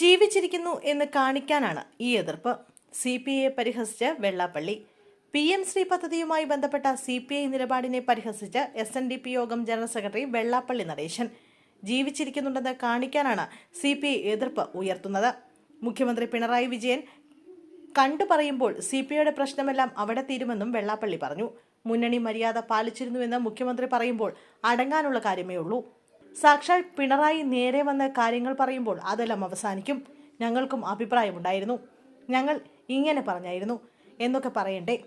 ജീവിച്ചിരിക്കുന്നു എന്ന് കാണിക്കാനാണ് ഈ എതിർപ്പ്. സി പി ഐയെ പരിഹസിച്ച് വെള്ളാപ്പള്ളി പി എം ശ്രീ പദ്ധതിയുമായി ബന്ധപ്പെട്ട സി പി ഐ നിലപാടിനെ പരിഹസിച്ച് എസ് എൻ ഡി പി യോഗം ജനറൽ സെക്രട്ടറി വെള്ളാപ്പള്ളി നടേശൻ. ജീവിച്ചിരിക്കുന്നുണ്ടെന്ന് കാണിക്കാനാണ് സി പി ഐ എതിർപ്പ് ഉയർത്തുന്നത്. മുഖ്യമന്ത്രി പിണറായി വിജയൻ കണ്ടു പറയുമ്പോൾ സി പി ഐയുടെ പ്രശ്നമെല്ലാം അവിടെ തീരുമെന്നും വെള്ളാപ്പള്ളി പറഞ്ഞു. മുന്നണി മര്യാദ പാലിച്ചിരുന്നുവെന്ന് മുഖ്യമന്ത്രി പറയുമ്പോൾ അടങ്ങാനുള്ള കാര്യമേ ഉള്ളൂ സാക്ഷാൽ പിണറായി നേരെ വന്ന കാര്യങ്ങൾ പറയുമ്പോൾ അതെല്ലാം അവസാനിക്കും. ഞങ്ങൾക്കും അഭിപ്രായമുണ്ടായിരുന്നു. ഞങ്ങൾ ഇങ്ങനെ പറഞ്ഞായിരുന്നു. എന്നൊക്കെ പറയണ്ടേ?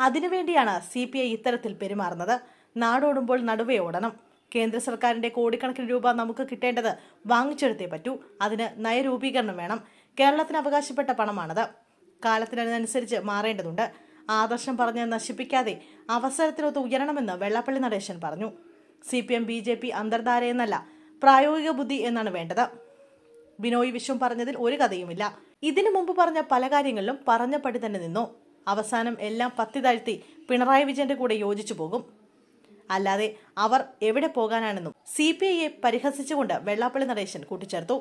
അതിനുവേണ്ടിയാണ് സി പി ഐ ഇത്തരത്തിൽ പെരുമാറുന്നത്. നാടോടുമ്പോൾ നടുവേ ഓടണം. കേന്ദ്ര സർക്കാരിന്റെ കോടിക്കണക്കിന് രൂപ നമുക്ക് കിട്ടേണ്ടത് വാങ്ങിച്ചെടുത്തേ പറ്റൂ. അതിന് നയരൂപീകരണം വേണം. കേരളത്തിന് അവകാശപ്പെട്ട പണമാണത്. കാലത്തിനനുസരിച്ച് മാറേണ്ടതുണ്ട്. ആദർശം പറഞ്ഞ് നശിപ്പിക്കാതെ അവസരത്തിനൊത്ത് ഉയരണമെന്ന് വെള്ളാപ്പള്ളി നടേശൻ പറഞ്ഞു. C P M B J P അന്തർധാര എന്നല്ല പ്രായോഗിക ബുദ്ധി എന്നാണ് വേണ്ടത്. ബിനോയ് വിശ്വം പറഞ്ഞതിൽ ഒരു കഥയുമില്ല. ഇതിനു മുമ്പ് പറഞ്ഞ പല കാര്യങ്ങളിലും പറഞ്ഞപടി തന്നെ നിന്നു. അവസാനം എല്ലാം പത്തി താഴ്ത്തി പിണറായി വിജയന്റെ കൂടെ യോജിച്ചു പോകും. അല്ലാതെ അവർ എവിടെ പോകാനാണെന്നും സി പി ഐയെ പരിഹസിച്ചുകൊണ്ട് വെള്ളാപ്പള്ളി നടേശൻ കൂട്ടിച്ചേർത്തു.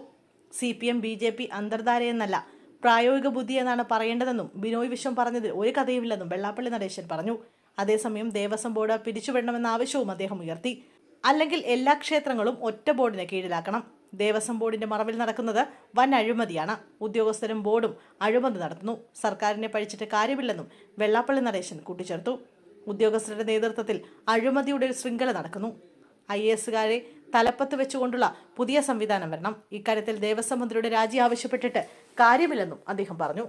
C P M B J P അന്തർധാരയെന്നല്ല പ്രായോഗിക ബുദ്ധി എന്നാണ് പറയേണ്ടതെന്നും ബിനോയ് വിശ്വം പറഞ്ഞതിൽ ഒരു കഥയുമില്ലെന്നും വെള്ളാപ്പള്ളി നടേശൻ പറഞ്ഞു. അതേസമയം ദേവസ്വം ബോർഡ് പിരിച്ചുവിടണമെന്ന ആവശ്യവും അദ്ദേഹം ഉയർത്തി. അല്ലെങ്കിൽ എല്ലാ ക്ഷേത്രങ്ങളും ഒറ്റ ബോർഡിന് കീഴിലാക്കണം. ദേവസ്വം ബോർഡിന്റെ മറവിൽ നടക്കുന്നത് വൻ അഴിമതിയാണ്. ഉദ്യോഗസ്ഥരും ബോർഡും അഴിമതി നടത്തുന്നു. സർക്കാരിനെ പഴിച്ചിട്ട് കാര്യമില്ലെന്നും വെള്ളാപ്പള്ളി നടേശൻ കൂട്ടിച്ചേർത്തു. ഉദ്യോഗസ്ഥരുടെ നേതൃത്വത്തിൽ അഴിമതിയുടെ ഒരു ശൃംഖല നടക്കുന്നു. ഐ എസുകാരെ തലപ്പത്ത് വെച്ചുകൊണ്ടുള്ള പുതിയ സംവിധാനം വരണം. ഇക്കാര്യത്തിൽ ദേവസ്വം മന്ത്രിയുടെ രാജി ആവശ്യപ്പെട്ടിട്ട് കാര്യമില്ലെന്നും അദ്ദേഹം പറഞ്ഞു.